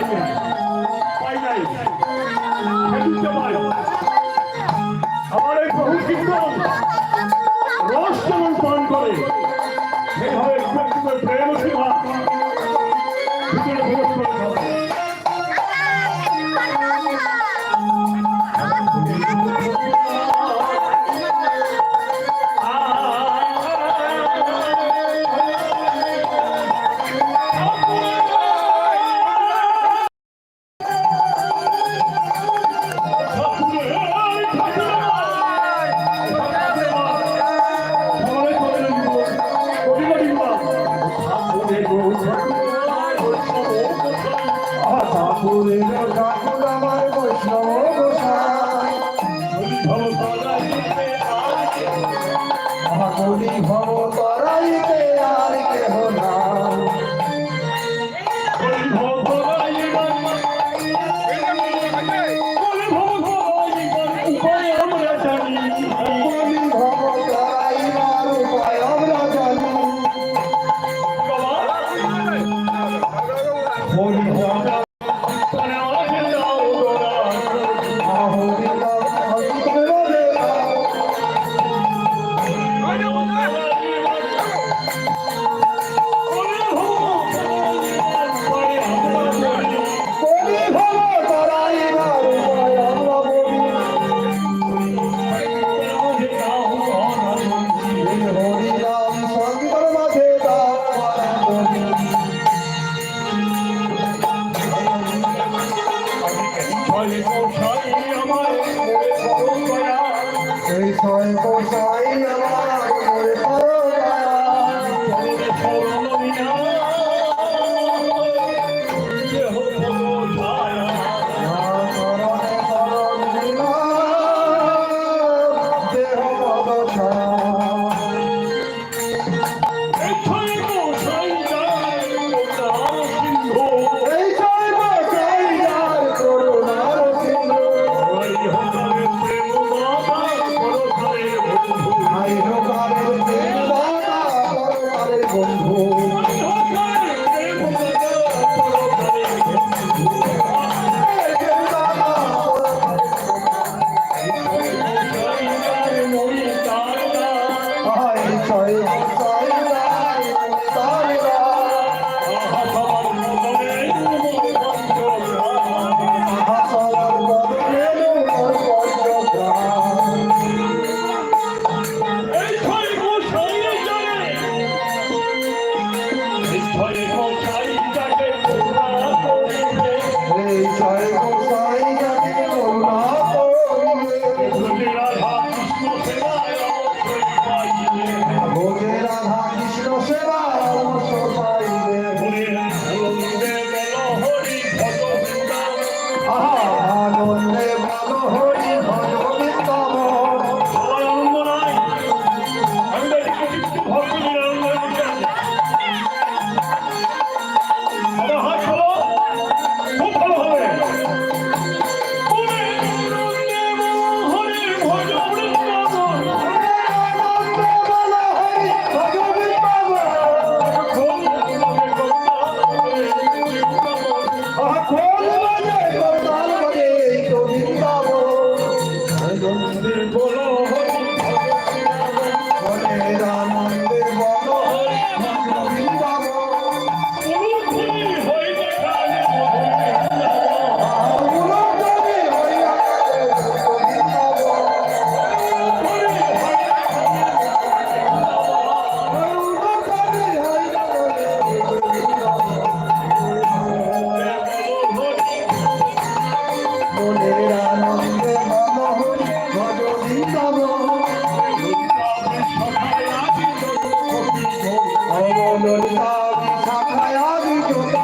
rapaz. Thank you. শাখায় আদি যত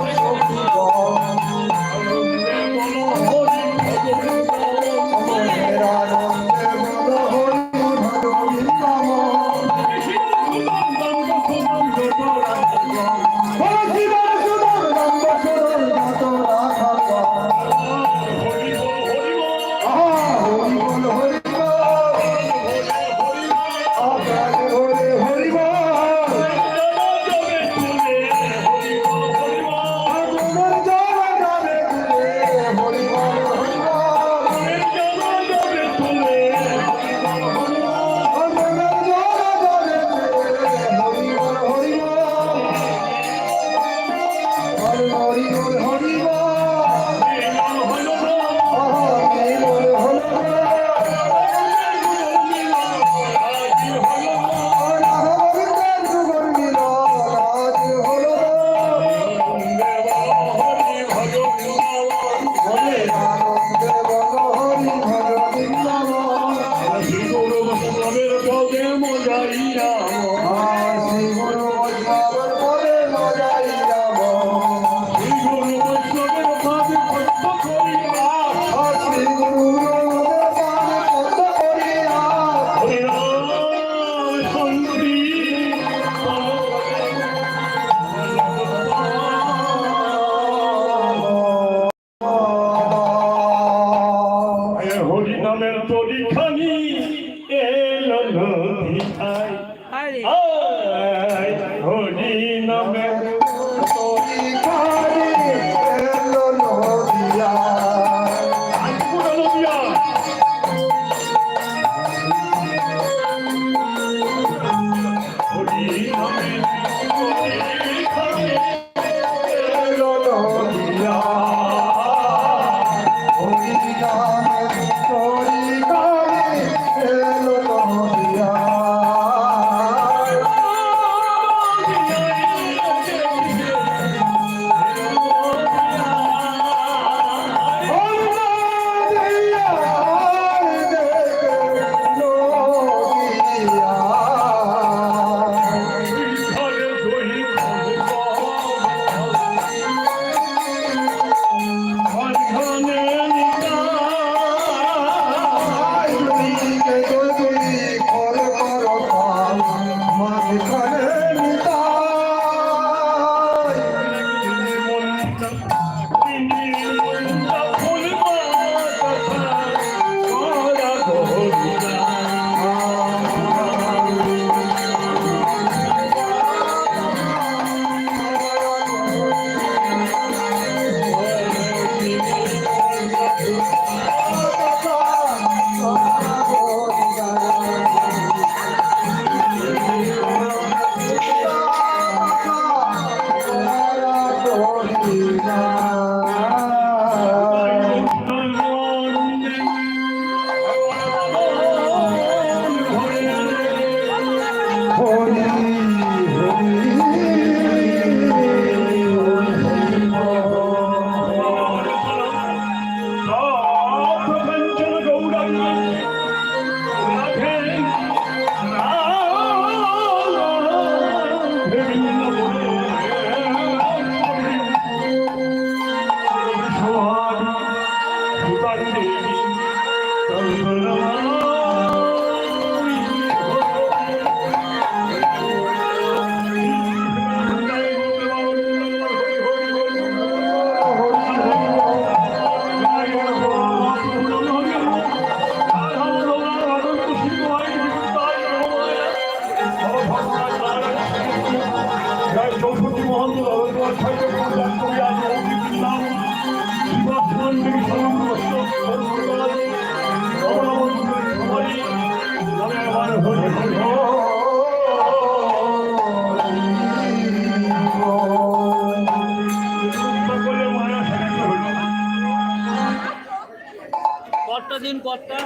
দিন গেল?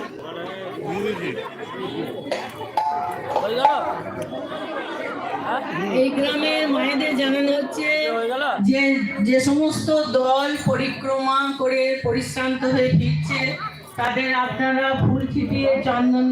হ্যাঁ? এই গ্রামের মায়েদের জানানো হচ্ছে যে যে সমস্ত দল পরিক্রমা করে পরিশ্রান্ত হয়ে ফিরছে তাদের আপনারা ফুল ছিটিয়ে চন্দন